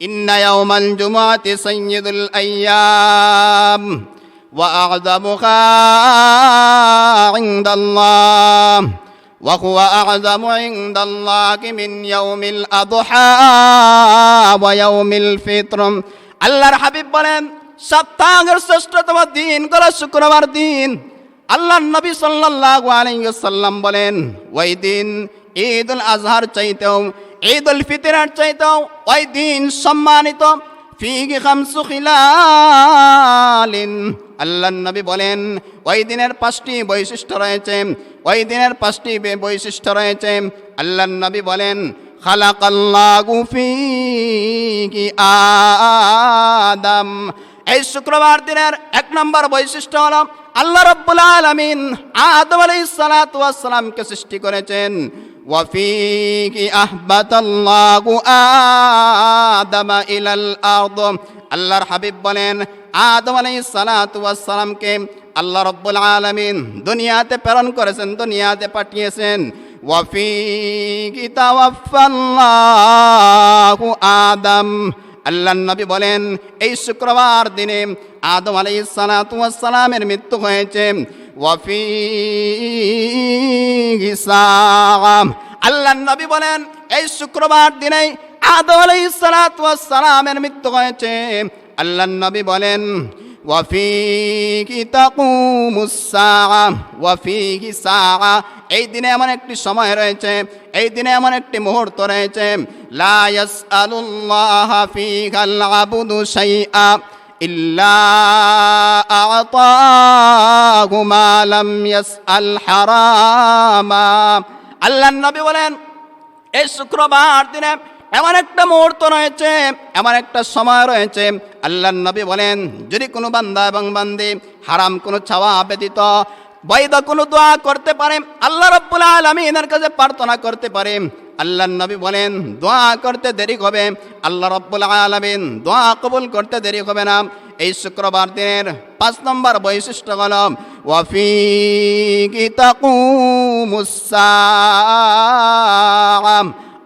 إن يوم الجمعة سيد الأيام وأعظمها عند الله وهو أعظم عند الله من يوم الأضحى ويوم الفطر আল্লাহর হাবিব বলেন সপ্তাহের শ্রেষ্ঠতম দিন হলো শুক্রবার দিন আল্লাহ নবী সাল্লাল্লাহু আলাইহি সাল্লাম বলেন ওই দিন ঈদ উল আজহার চাইতেও ঈদ উল ফিতরের ওই দিন সম্মানিত। আল্লাহ নবী বলেন, ওই দিনের পাঁচটি বৈশিষ্ট্য রয়েছে। ওই দিনের পাঁচটি বৈশিষ্ট্য রয়েছে। আল্লাহ নবী বলেন আদম। এই শুক্রবার দিনের এক নম্বর বৈশিষ্ট্য হলো, আল্লাহ রব্বুল আলামিন আদম আলাইহিস সালাতু ওয়াস সালামকে সৃষ্টি করেছেন। ওয়াফিহি আহবাতাল্লাহু আদম ইলাল আরদ আল্লাহর হাবিব বলেন, আদম আলাইহিস সালাতু ওয়াস সালামকে আল্লাহ রব্বুল আলামিন দুনিয়াতে প্রেরণ করেছেন, দুনিয়াতে পাঠিয়েছেন। তাওয়াফাল্লাহু আদম। আল্লাহ নবী বলেন, এই শুক্রবার দিনে আদম আলাই সালামের মৃত্যু হয়েছে। ওয়াফি আল্লাহ নবী বলেন, এই শুক্রবার দিনে আদম আলাই সালামের মৃত্যু হয়েছে। আল্লাহ নবী বলেন এই দিনে এমন একটি সময় রয়েছে, এই দিনে এমন একটি মুহূর্ত রয়েছে, লা ইয়াসআলুল্লাহ ফিহাল আবদু শাইআ। ইল্লা আতাহু মা লাম ইয়াসআল হারামা আল্লাহ নবী বলেন, এই শুক্রবার দিনে এমন একটা মুহূর্ত রয়েছে, এমন একটা সময় রয়েছে, আল্লাহ নবী বলেন, যদি কোনো বান্দা এবং বান্দি হারাম কোনো ছাওয়া ব্যতীত, বৈধ কোনো দোয়া করতে পারে, আল্লাহ রব্বুল আলমিনের কাছে প্রার্থনা করতে পারে আল্লাহ নবী বলেন, দোয়া করতে দেরি হবে। আল্লাহ রব্বুল আলমিন দোয়া কবুল করতে দেরি হবে না। এই শুক্রবার দিনের পাঁচ নম্বর বৈশিষ্ট্য হল, ওয়াফি গীতাকুমুসাম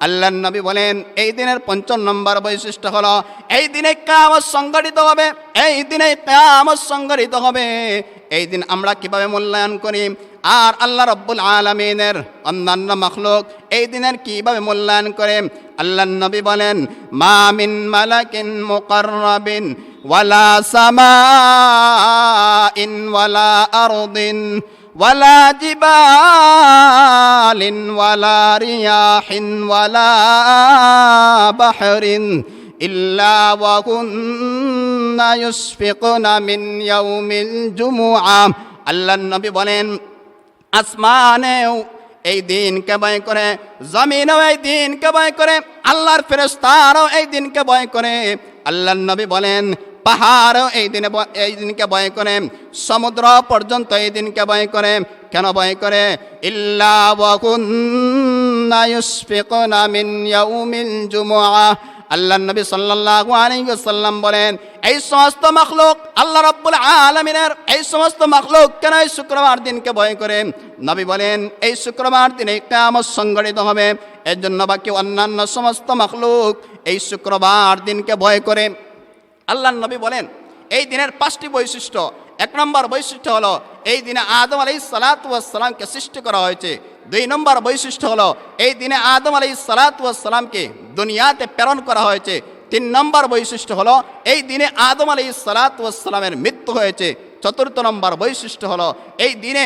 আল্লাহ নবী বলেন, এই দিনের পঞ্চম নম্বর বৈশিষ্ট্য হলো, এই দিনে কামত সংগঠিত হবে। এই দিনে কামত সংগঠিত হবে। এই দিন আমরা কীভাবে মূল্যায়ন করি? আর আল্লাহ রব্বুল আলমিনের অন্যান্য মখলুক এই দিনের কীভাবে মূল্যায়ন করে? আল্লাহ নবী বলেন মামিন মালাকিন মুকাররাবিন ওয়ালা সামাইন ওয়ালা আরদিন ওয়ালা জিবালিন ওয়ালা রিয়াহিন ওয়ালা বাহরিন ইল্লা ওয়াকুন্না ইউসফিকুনা মিন ইয়াউমিল জুমুআ। আল্লাহ নবী বলেন আসমানেও এই দিনকে ভয় করে, জমিনও এই দিনকে ভয় করে, আল্লাহর ফেরেস্তারও এই দিনকে ভয় করে। আল্লাহ নবী বলেন, পাহাড়ও এই দিনে এই দিনকে ভয় করে, সমুদ্র পর্যন্ত এই দিনকে ভয় করে। কেন ভয় করে? ইল্লা আল্লাহ নবী সাল্লাল্লাহু আলাইহি ওয়াসাল্লাম বলেন, এই সমস্ত মখলুক আল্লাহ রাব্বুল আলামিনের এই সমস্ত মখলুক কেন এই শুক্রবার দিনকে ভয় করে? নবী বলেন, এই শুক্রবার দিনে কিয়ামত সংগঠিত হবে। এর জন্য বাকি অন্যান্য সমস্ত মখলুক এই শুক্রবার দিনকে ভয় করে। আল্লাহ নবী বলেন, এই দিনের পাঁচটি বৈশিষ্ট্য। এক নম্বর বৈশিষ্ট্য হলো, এই দিনে আদম আলাই সালাতামকে সৃষ্টি করা হয়েছে। দুই নম্বর বৈশিষ্ট্য হলো, এই দিনে আদম আলাই সালাতামকে দুনিয়াতে প্রেরণ করা হয়েছে। তিন নম্বর বৈশিষ্ট্য হলো, এই দিনে আদম আলাই সালাতামের মৃত্যু হয়েছে। চতুর্থ নম্বর বৈশিষ্ট্য হলো, এই দিনে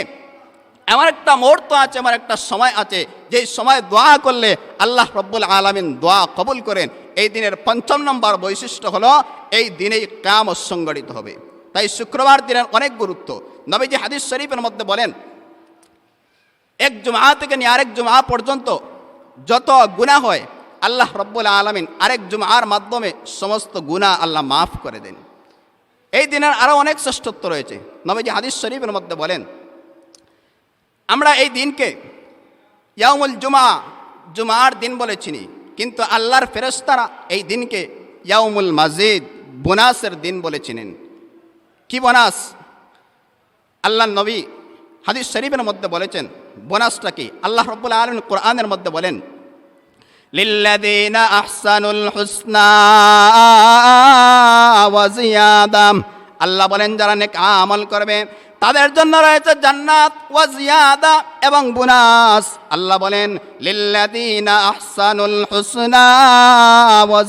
এমন একটা মুহূর্ত আছে আমার একটা সময় আছে, যেই সময় দোয়া করলে আল্লাহ রব্বুল আলমিন দোয়া কবুল করেন। এই দিনের পঞ্চম নম্বর বৈশিষ্ট্য হলো, এই দিনেই কাম সংগঠিত হবে। তাই শুক্রবার দিনের অনেক গুরুত্ব। নবীজি হাদিস শরীফের মধ্যে বলেন এক জুমা থেকে নিয়ে আরেক জুমা পর্যন্ত যত গুণা হয়, আল্লাহ রব্বুল আলমিন আরেক জুমার মাধ্যমে সমস্ত গুণা আল্লাহ মাফ করে দেন। এই দিনের আরও অনেক শ্রেষ্ঠত্ব রয়েছে। নবীজি হাদিস শরীফের মধ্যে বলেন, আমরা এই দিনকে ইয়ামুল জুমা জুমার দিন বলে চিনি। কিন্তু আল্লাহর ফেরস্তারা এই দিনকে ইয়ামুল মাজিদ, বোনাসের দিন বলে চিনেন। কি বোনাস? আল্লাহ নবী হাদিস শরীফের মধ্যে বলেছেন বোনাসটা কি আল্লাহ রব্বুল আলম কোরআনের মধ্যে বলেন আল্লাহ বলেন, যারা নেক আমল করবে, তাদের জন্য রয়েছে জান্নাত, ওয়া জিয়াদা এবং বুনাস। আল্লাহ বলেন, লিল্লাযীনা আহসানুল হুসনা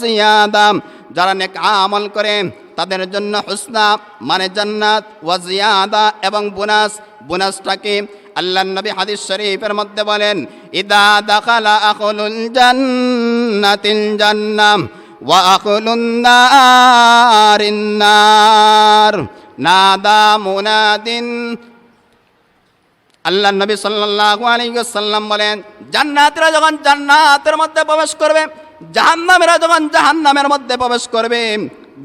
জিয়াদা যারা নেক আমল করে, তাদের জন্য হুসনা মানে জান্নাত, ওয়া জিয়াদা এবং বোনাস। বোনাসটাকে আল্লাহ নবী হাদিস শরীফের মধ্যে বলেন, ইদা দাখালা আখলুল জান্নাতিল জান্নাম ওয়া আখলুন নারিন নার। নাদা মুনাদিন। আল্লাহ নবী সাল্লাল্লাহু আলাইহি ওয়াসাল্লাম বলেন, জান্নাতীরা যখন জান্নাতের মধ্যে প্রবেশ করবে, জাহান্নামীরা যখন জাহান্নামের মধ্যে প্রবেশ করবে,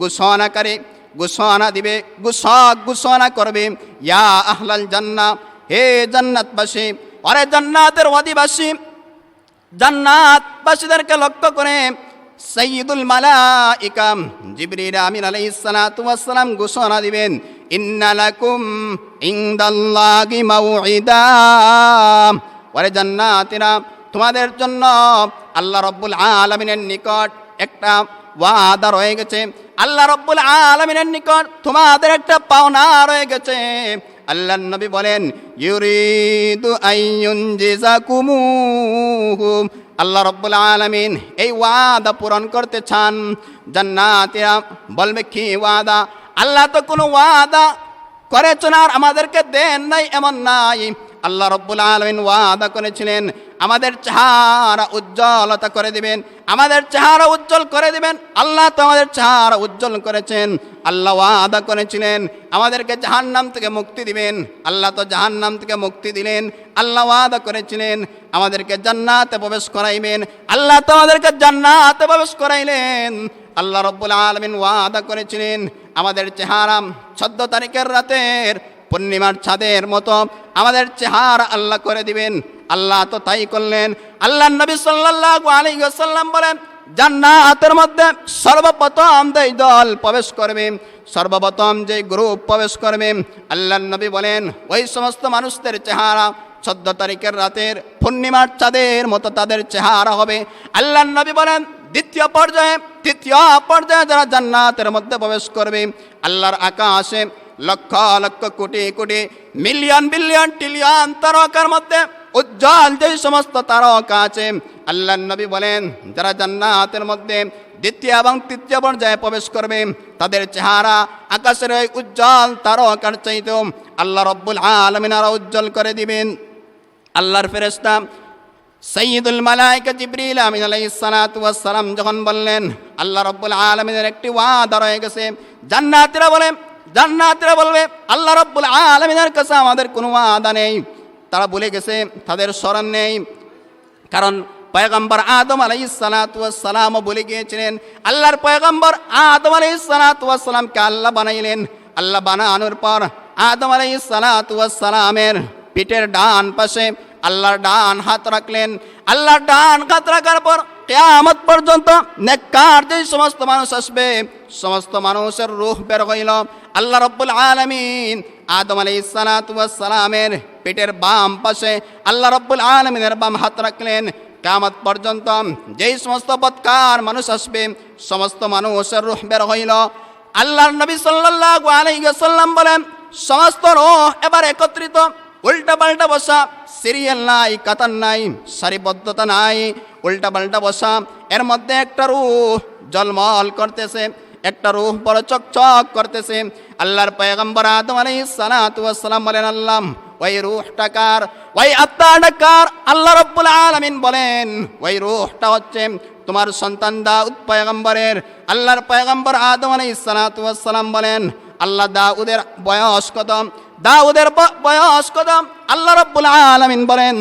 ঘোষণাকারী, ঘোষণা দিবে, ঘোষক ঘোষণা করবে, ইয়া আহলাল জান্নাহ হে জান্নাতবাসী অরে জান্নাতের অধিবাসী, জান্নাতবাসীদেরকে লক্ষ্য করে সৈয়দুল মালাইকাম জিবরিল আমিন আলাইহিস সালাতু ওয়াস সালাম ঘোষণা দিবেন, ইন্না লাকুম ইনদাল্লাহি মাউইদা ওরে জান্নাতীরা, তোমাদের জন্য আল্লাহ রব্বুল আলামিনের নিকট একটা ওয়াদা রয়ে গেছে। আল্লাহ রব্বুল আলামিনের নিকট তোমাদের একটা পাওনা রয়ে গেছে। আল্লাহ নবী বলেন আল্লাহ রব্বুল আলমিন এই ওয়াদা পূরণ করতে চান। জান্নাতীরা বলবে, কি ওয়াদা? আল্লাহ তো কোনো ওয়াদা করেছেন আর আমাদেরকে দেন নাই, এমন নাই। আল্লাহ রব্বুল আলমিন ওয়াদা করেছিলেন, আমাদের চেহারা উজ্জ্বলতা করে দিবেন, আমাদের চেহারা উজ্জ্বল করে দিবেন, আল্লাহ তো আমাদের চেহারা উজ্জ্বল করেছেন, আল্লাহ ওয়াদা করেছিলেন, আমাদেরকে জাহান্নাম থেকে মুক্তি দিবেন, আল্লাহ তো জাহান্নাম থেকে মুক্তি দিলেন, আল্লাহ ওয়াদা করেছিলেন, আমাদেরকে জান্নাতে প্রবেশ করাইবেন, আল্লাহ তো আমাদেরকে জান্নাতে প্রবেশ করাইলেন, আল্লাহ রব্বুল আলমিন ওয়াদা করেছিলেন, আমাদের চেহারা চোদ্দ তারিখের রাতের পূর্ণিমার ছাদের মতো আমাদের চেহারা আল্লাহ করে দিবেন। আল্লাহ তো তাই করলেন। আল্লাহ নবী আলাইহি বলেন, জান্নাতের মধ্যে সর্বপ্রথম যেই দল প্রবেশ করবে, সর্বপ্রথম যে গ্রুপ প্রবেশ করবে, আল্লাহ নবী বলেন, ওই সমস্ত মানুষদের চেহারা চোদ্দ তারিখের রাতের পূর্ণিমার চাঁদের মতো তাদের চেহারা হবে। আল্লাহ নবী বলেন, দ্বিতীয় পর্যায়ে, তৃতীয় পর্যায়ে যারা জান্নাতের মধ্যে প্রবেশ করবে, আল্লাহর আকাশে lakh lakh crore crore million billion trillion তারকার মধ্যে উজ্জ্বল যে সমস্ত তারকা আছে, আল্লাহ নবী বলেন, যারা জান্নাতের মধ্যে দ্বিতীয় এবং তৃতীয় পর্যায়ে প্রবেশ করবে, তাদের চেহারা আকাশের ওই উজ্জ্বল তারকার চাইতে আল্লাহ রব্বুল আলমিন আরও উজ্জ্বল করে দিবেন। আল্লাহর ফেরেস্তা সৈয়দুল মালাইকা জিবরিল আমিন আলাইহিস সালাতু ওয়াস সালাম যখন বললেন, আল্লাহ রব্বুল আলামিনের একটি ওয়াদা রয়ে গেছে, জান্নাতীরা বলে জান্নাতীরা বলবে, আল্লাহ রাব্বুল আলামিনের কাছে আমাদের কোনো আদা নেই। তারা বলে গেছে, তাদের স্মরণ নেই। কারণ পয়গম্বর আদম আলাই সালাম বলে গিয়েছিলেন, আল্লাহর পয়গম্বর আদম আলাই সালামকে আল্লাহ বানাইলেন। আল্লাহ বানানোর পর আদম আলাই সালামের পিঠের ডান পাশে আল্লাহর ডান হাত রাখলেন। আল্লাহর ডান হাত রাখার পর কেয়ামত পর্যন্ত নেককার যে সমস্ত মানুষ আসবে, সমস্ত মানুষের রূহ বের হইল। আল্লাহ রব্বুল আলমিন আদম আলাই সালামের পেটের বাম পাশে আল্লাহ রব্বুল আলমিনের বাম হাত রাখলেন। কামত পর্যন্ত যেই সমস্ত বৎকার মানুষ আসবে, সমস্ত মানুষের রুহ বের হইল। আল্লাহর নবী সাল্লাল্লাহু আলাইহি ওয়াসাল্লাম বলেন, সমস্ত রোহ এবার একত্রিত উল্টা পাল্টা বসা, সিরিয়াল নাই, কাতার নাই, সারিবদ্ধতা নাই উল্টা পাল্টা বসা। এর মধ্যে একটা রুহ জলমল করতেছে। একটা রুহ বড় চকচক করতেছে। আল্লাহর পয়গম্বর আদম আলাইহিস সালাতু ওয়াস বলেন, আল্লাহ, ওই রুহটা কার? ওই আত্মাটা কার? আল্লাহ রব্বুল আলামিন বলেন, ওই রুহটা হচ্ছে তোমার সন্তান দাউদ পয়গম্বরের। আল্লাহর পয়গম্বর আদম আলাইহিস সালাতু ওয়াস বলেন, আল্লাহ দাউদের বয়স কত? দাউদের বয়স কত? আল্লাহ রব্বুল আলামিন বলেন,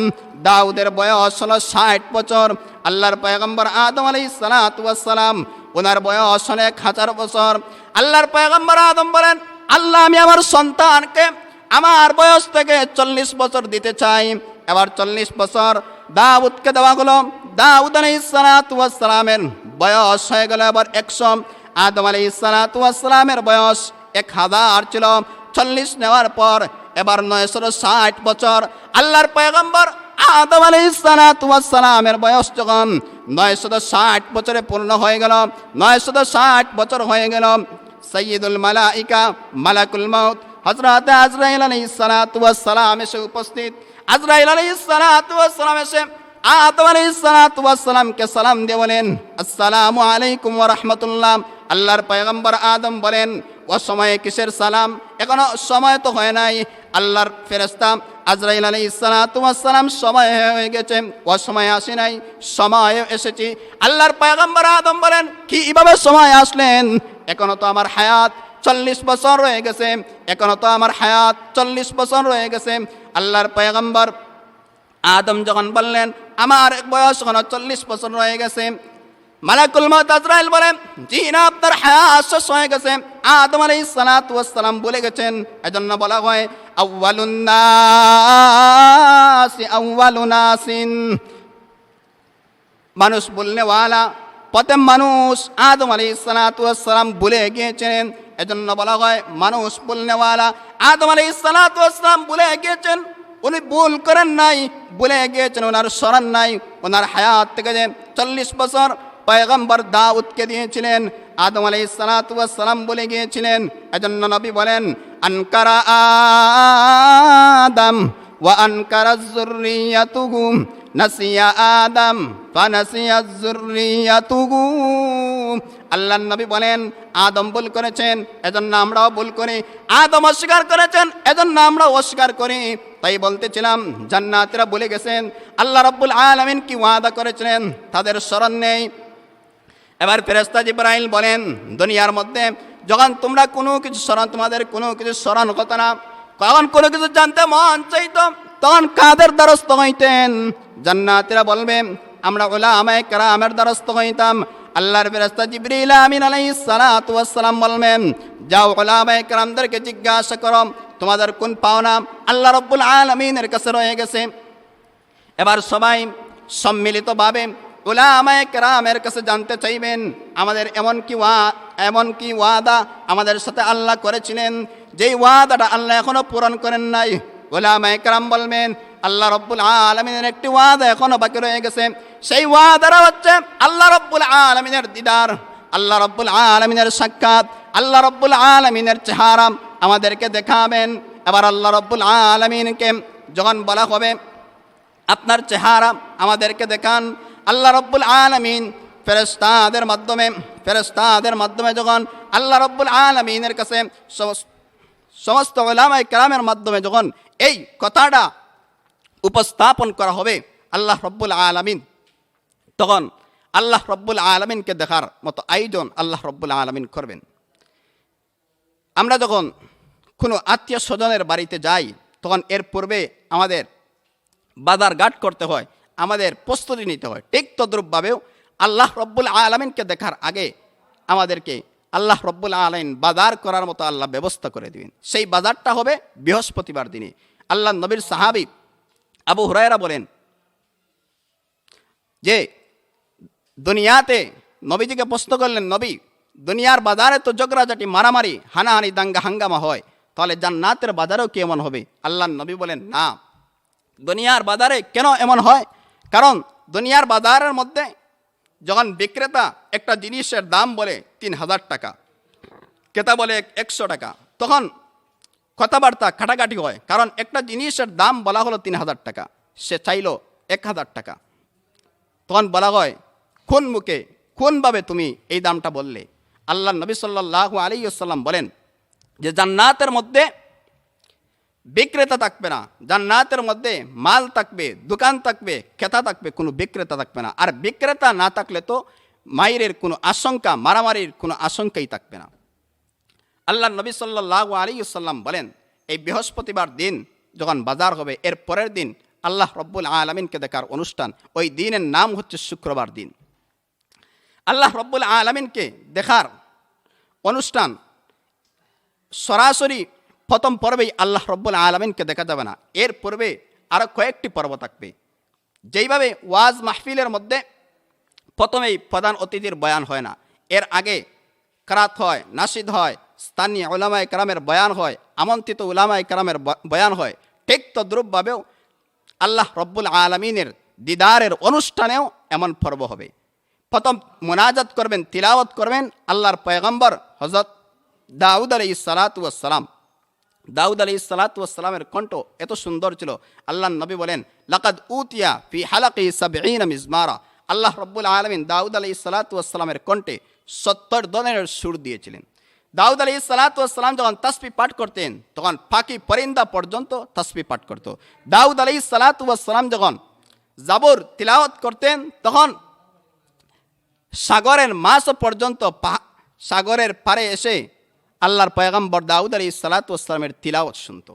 দাউদের বয়স হলো ষাট বছর। আল্লাহর পয়গম্বর আদম আলাইহিস সালাতু ওয়াস সালাম ওনার বয়স এক হাজার বছর। আল্লাহর পয়গম্বর আদম বলেন, আল্লাহ, আমি আমার সন্তানকে আমার বয়স থেকে চল্লিশ বছর দিতে চাই। এবার চল্লিশ বছর দাউদকে দেওয়া হলো। দাউদ আলাইসালামের বয়স হয়ে গেল এবার একশো। আদম আলাইসালামের বয়স এক হাজার ছিল। চল্লিশ নেওয়ার পর এবার নয়শো ষাট বছর। আল্লাহর পয়গম্বর আদম আলী সালামের বয়স যখন নয়শত ষাট বছরে পূর্ণ হয়ে গেল নয়শত ষাট বছর হয়ে গেল সৈয়দুল মালাইকা, মালাকুল মৌত হজরত আজরাইল আলী সালাম এসে উপস্থিত। আজরাইল আলী সালাম এসে আদম আলী সালামকে সালাম দিয়ে বলেন, আসসালামু আলাইকুম রাহমাতুল্লাহ। আল্লাহর পয়গম্বর আদম বলেন ও সময়ে কিসের সালাম? এখনও সময় তো হয় নাই। আল্লাহর ফেরেস্তা আজরাইল আলী সালাম সময় হয়ে গেছে। ও সময় আসি নাই, সময় এসেছি। আল্লাহর পয়গম্বর আদম বলেন, কি এভাবে সময় আসলেন? এখনও তো আমার হায়াত চল্লিশ বছর রয়ে গেছে। এখনও তো আমার হায়াত চল্লিশ বছর রয়ে গেছে। আল্লাহর পয়গম্বর আদম যখন বললেন, আমার বয়স এখনও চল্লিশ বছর রয়ে গেছে। মালাকুল মত আজরাইল বলেন, জি না, আপনার হায়াত শেষ হয়ে গেছে। আদম আলাই সালাম বলে গেছেন, এজন্য বলা হয় আউ্বালুন নাসি আউ্বালু নাসিন। মানুষ বলনেওয়ালা প্রথম মানুষ আদম আলী সালাতাম বলে গিয়েছেন, এজন্য বলা হয়, মানুষ বলনেওয়ালা আদম আলী সালাতাম বলে গিয়েছেন, উনি ভুল করেন নাই, বলে গিয়েছেন ওনার স্মরণ নাই ওনার হায়াত থেকে যে চল্লিশ বছর পয়গম্বর দাউদকে দিয়েছিলেন, আদম আলাই সালাম বলে গিয়েছিলেন। এজন্য নবী বলেন, আনকারা আদম ওয়া আনকারা যুররিয়াতুহু, নাসিয়া আদম ফানাসিয়া যুররিয়াতুহু। আল্লাহ নবী বলেন, আদম ভুল করেছেন, এজন্য আমরাও ভুল করি। আদম অস্বীকার করেছেন, এজন্য আমরাও অস্বীকার করি। তাই বলতেছিলাম, জান্নাতিরা বলে গেছেন। আল্লাহ রব্বুল আলমিন কি ওয়াদা করেছিলেন? তাদের স্মরণ নেই। এবার ফেরেস্তা জিব্রাইল বলেন, দুনিয়ার মধ্যে যখন তোমরা কোনো কিছু স্মরণ তোমাদের কোনো কিছু স্মরণ হতো না কখন কোনো কিছু জানতে মন চাইতো, তখন কাদের দ্বারস্থ হইতেন? জান্নাতিরা বলবে, আমরা ওলা আমায় কারামের দ্বারস্থ হইতাম। আল্লাহর ফেরেস্তা জিবরিল আমিন আলাইহিস সালাতু ওয়াস সালাম বলবেন, যাও ওলামায়ে কারামদেরকে জিজ্ঞাসা করো, তোমাদের কোন পাওনা আল্লাহ রব্বুল আলামিনের কাছে রয়ে গেছে? এবার সবাই সম্মিলিতভাবে ওলামায়ে কেরামের কাছে জানতে চাইবেন, আমাদের এমন কি ওয়া, এমন কি ওয়াদা আমাদের সাথে আল্লাহ করেছিলেন? যেই ওয়াদাটা আল্লাহ এখনও পূরণ করেন নাই। ওলামায়ে কেরাম বলবেন, আল্লাহ রব্বুল আলমিনের একটি ওয়াদা এখনও বাকি রয়ে গেছে। সেই ওয়াদাটা হচ্ছে আল্লাহ রব্বুল আলমিনের দিদার। আল্লাহ রব্বুল আলমিনের সাক্ষাৎ। আল্লাহ রব্বুল আলমিনের চেহারা আমাদেরকে দেখাবেন। এবার আল্লাহ রব্বুল আলমিনকে যখন বলা হবে, আপনার চেহারা আমাদেরকে দেখান। আল্লাহ রব্বুল আলমিন ফেরেস্তাদের মাধ্যমে ফেরেস্তাদের মাধ্যমে যখন আল্লাহ রব্বুল আলমিনের কাছে সমস্ত ওলামাই কেরামের মাধ্যমে যখন এই কথাটা উপস্থাপন করা হবে আল্লাহ রব্বুল আলমিন, তখন আল্লাহ রব্বুল আলমিনকে দেখার মতো আয়োজন আল্লাহ রব্বুল আলমিন করবেন। আমরা যখন কোনো আত্মীয় স্বজনের বাড়িতে যাই, তখন এর পূর্বে আমাদের বাজার ঘাট করতে হয়। আমাদের প্রস্তুতি নিতে হয়। ঠিক তদ্রুপভাবেও আল্লাহ রব্বুল আলমিনকে দেখার আগে আমাদেরকে আল্লাহ রব্বুল আলমিন বাজার করার মতো আল্লাহ ব্যবস্থা করে দিবেন। সেই বাজারটা হবে বৃহস্পতিবার দিনে। আল্লাহ নবীর সাহাবি আবু হুরায়রা বলেন যে, দুনিয়াতে নবীজিকে প্রশ্ন করলেন, নবী, দুনিয়ার বাজারে তো জগরাজাটি মারামারি, হানাহানি, দাঙ্গা, হাঙ্গামা হয়, তাহলে জান্নাতের বাজারেও কি এমন হবে? আল্লাহ নবী বলেন, না। দুনিয়ার বাজারে কেন এমন হয়? কারণ দুনিয়ার বাজারের মধ্যে যখন বিক্রেতা একটা জিনিসের দাম বলে তিন হাজার টাকা, ক্রেতা বলে একশো টাকা, তখন কথাবার্তা কাটাকাটি হয়। কারণ একটা জিনিসের দাম বলা হলো তিন হাজার টাকা, সে চাইলো এক হাজার টাকা। তখন বলা হয়, কোন মুখে, কোনভাবে তুমি এই দামটা বললে? আল্লাহ নবী সাল্লাহ আলী আসাল্লাম বলেন যে, জান্নাতের মধ্যে বিক্রেতা থাকবে না, জান্নাতের মধ্যে মাল থাকবে, দোকান থাকবে ক্রেতা থাকবে, কোনো বিক্রেতা থাকবে না। আর বিক্রেতা না থাকলে তো মায়ের কোনো আশঙ্কা, মারামারির কোনো আশঙ্কাই থাকবে না। আল্লাহ নবী সাল্লাহ আলী সাল্লাম বলেন, এই বৃহস্পতিবার দিন যখন বাজার হবে, এর পরের দিন আল্লাহ রব্বুল আলমিনকে দেখার অনুষ্ঠান, ওই দিনের নাম হচ্ছে শুক্রবার দিন। আল্লাহ রব্বুল আলমিনকে দেখার অনুষ্ঠান সরাসরি প্রথম পর্বেই আল্লাহ রব্বুল আলমিনকে দেখা যাবে না। এর পূর্বে আরও কয়েকটি পর্ব থাকবে। যেইভাবে ওয়াজ মাহফিলের মধ্যে প্রথমেই প্রধান অতিথির বয়ান হয় না, এর আগে কারাত হয়, নাসিদ হয়, স্থানীয় ওলামায় কারামের বয়ান হয়, আমন্ত্রিত ওলামায় কারামের বয়ান হয়। ঠিক তদ্রুপভাবেও আল্লাহ রব্বুল আলমিনের দিদারের অনুষ্ঠানেও এমন পর্ব হবে। প্রথম মোনাজাত করবেন, তিলাওয়াত করবেন আল্লাহর পয়গম্বর হজরত দাউদ আলী সালাতাম দাউদ আলী সালাতামের কণ্ঠ এত সুন্দর ছিল। আল্লাহ নবী বলেন, লাকাদ উতিয়া ফি হালাকি সাবঈন মিজমারা। আল্লাহ রব্বুল আলমিন দাউদ আলী সালাতামের কণ্ঠে সত্তর ধরনের সুর দিয়েছিলেন। দাউদ আলী সালাতাম যখন তসবি পাঠ করতেন, তখন ফাঁকি পরিন্দা পর্যন্ত তসবি পাঠ করত। দাউদ আলী সালাতাম যখন জাবর তিলাওয়াত করতেন, তখন সাগরের মাছ পর্যন্ত সাগরের পারে এসে আল্লাহর পয়গম্বর দাউদ আলী সালাতামের তিলাওয়াত শুনত।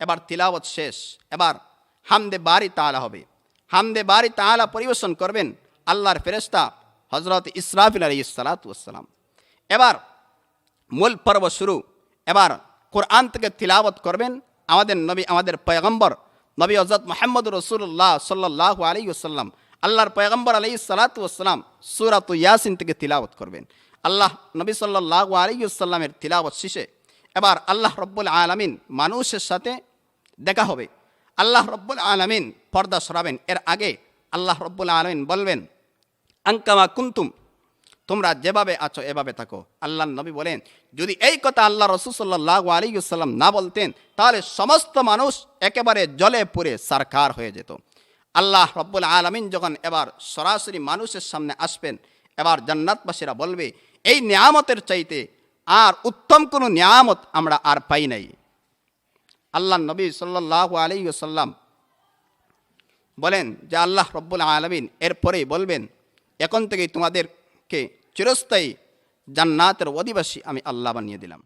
এবার তিলাওয়াত শেষ। এবার হামদে বাড়ি তালা হবে। হামদে বাড়ি তালা পরিবেশন করবেন আল্লাহর ফেরেস্তা হজরত ইসরাফিল আলী সালাতাম এবার মূল পর্ব শুরু। এবার কোরআন থেকে তিলাওয়াত করবেন আমাদের নবী, আমাদের পয়গম্বর, নবী হজরত মোহাম্মদ রসুল্লাহ সাল্লাহ আলী আসাল্লাম আল্লাহর পয়গম্বর আলী সালাতাম সুরাত ইয়াসিন থেকে তিলাওয়াত করবেন। আল্লাহ নবী সাল্লাহ আলী আসাল্লামের তিলাওয়াত শেষে এবার আল্লাহ রব্বুল আলমিন মানুষের সাথে দেখা হবে। আল্লাহ রব্বুল আলমিন পর্দা সরাবেন। এর আগে আল্লাহ রব্বুল আলমিন বলবেন আঙ্কামা কুন্তুম, তোমরা যেভাবে আছো এভাবে থাকো। আল্লাহ নবী বলেন, যদি এই কথা আল্লাহ রসুল্লাহ আলী সাল্লাম না বলতেন, তাহলে সমস্ত মানুষ একেবারে জলে পুরে সারকার হয়ে যেত। আল্লাহ রব্বুল আলমিন যখন এবার সরাসরি মানুষের সামনে আসবেন এবার জান্নাতবাসীরা বলবে, এই নিয়ামতের চাইতে আর উত্তম কোনো নিয়ামত আমরা আর পাই নাই। আল্লাহ নবী সাল্লাহ আলী সাল্লাম বলেন যে আল্লাহ রব্বুল আলমিন এরপরেই বলবেন, এখন থেকেই তোমাদেরকে চিরস্থায়ী জান্নাতের অধিবাসী আমি আল্লাহ বানিয়ে দিলাম।